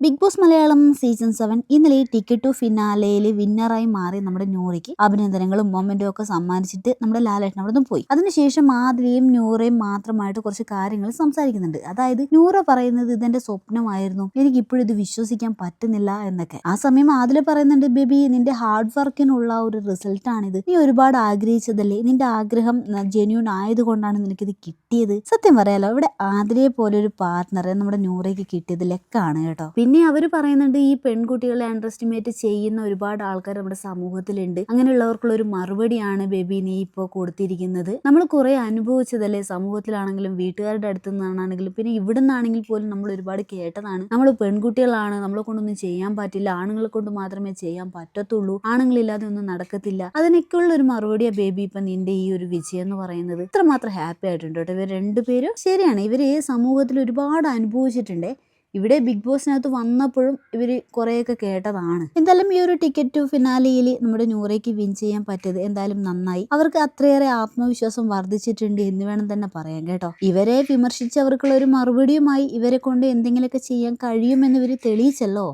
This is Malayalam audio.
Bigg Boss Malayalam season seven ഇന്നലെ ടിക്കറ്റ് ടു ഫിനാലയിൽ വിന്നറായി മാറി നമ്മുടെ നൂറയ്ക്ക് അഭിനന്ദനങ്ങളും മൊമെന്റും ഒക്കെ സമ്മാനിച്ചിട്ട് നമ്മുടെ ലാലേട്ടൻ അവിടെ പോയി. അതിനുശേഷം ആദിലയും നൂറയും മാത്രമായിട്ട് കുറച്ച് കാര്യങ്ങൾ സംസാരിക്കുന്നുണ്ട്. അതായത് നൂറ പറയുന്നത് ഇതെന്റെ സ്വപ്നമായിരുന്നു. എനിക്ക് ഇപ്പോഴും ഇത് വിശ്വസിക്കാൻ പറ്റുന്നില്ല എന്നൊക്കെ. ആ സമയം ആദില പറയുന്നുണ്ട് ബേബി നിന്റെ ഹാർഡ് വർക്കിനുള്ള ഒരു റിസൾട്ട് ആണിത്. നീ ഒരുപാട് ആഗ്രഹിച്ചതല്ലേ? നിന്റെ ആഗ്രഹം ജെന്യൂൺ ആയതുകൊണ്ടാണ് നിനക്കിത് കിട്ടിയത്? സത്യം പറയാലോ ഇവിടെ ആദിലയെ പോലെ ഒരു പാർട്ട്ണറെ നമ്മുടെ നൂറയ്ക്ക് കിട്ടിയത് ലെക്കാണ് കേട്ടോ. പിന്നെ അവർ പറയുന്നുണ്ട് ഈ പെൺകുട്ടികളെ അണ്ടർ എസ്റ്റിമേറ്റ് ചെയ്യുന്ന ഒരുപാട് ആൾക്കാർ നമ്മുടെ സമൂഹത്തിലുണ്ട്. അങ്ങനെയുള്ളവർക്കുള്ള ഒരു മറുപടിയാണ് ബേബി നീ ഇപ്പോൾ കൊടുത്തിരിക്കുന്നത്. നമ്മൾ കുറെ അനുഭവിച്ചതല്ലേ? സമൂഹത്തിലാണെങ്കിലും വീട്ടുകാരുടെ അടുത്തു നിന്നാണെങ്കിലും പിന്നെ ഇവിടെ നിന്നാണെങ്കിൽ പോലും നമ്മൾ ഒരുപാട് കേട്ടതാണ്. നമ്മൾ പെൺകുട്ടികളാണ് നമ്മളെ കൊണ്ടൊന്നും ചെയ്യാൻ പറ്റില്ല. ആണുങ്ങളെ കൊണ്ട് മാത്രമേ ചെയ്യാൻ പറ്റത്തുള്ളൂ. ആണുങ്ങളില്ലാതെ ഒന്നും നടക്കത്തില്ല. അതിനൊക്കെയുള്ള ഒരു മറുപടിയാ ബേബി ഇപ്പൊ നിന്റെ ഈ ഒരു വിജയം എന്ന് പറയുന്നത്. ഇത്രമാത്രം ഹാപ്പി ആയിട്ടുണ്ട് കേട്ടോ. ഇവർ രണ്ടുപേരും ശരിയാണ്. ഇവർ സമൂഹത്തിൽ ഒരുപാട് അനുഭവിച്ചിട്ടുണ്ട്. ഇവിടെ ബിഗ് ബോസിനകത്ത് വന്നപ്പോഴും ഇവർ കുറേയൊക്കെ കേട്ടതാണ്. എന്തായാലും ഈ ഒരു ടിക്കറ്റ് ടു ഫിനാലിയിൽ നമ്മുടെ നൂറയ്ക്ക് വിൻ ചെയ്യാൻ പറ്റിയത് എന്തായാലും നന്നായി. അവർക്ക് അത്രയേറെ ആത്മവിശ്വാസം വർദ്ധിച്ചിട്ടുണ്ട് എന്ന് വേണം തന്നെ പറയാം കേട്ടോ. ഇവരെ വിമർശിച്ചവർക്കുള്ള ഒരു മറുപടിയുമായി ഇവരെ കൊണ്ട് എന്തെങ്കിലുമൊക്കെ ചെയ്യാൻ കഴിയുമെന്ന് ഇവർ തെളിയിച്ചല്ലോ.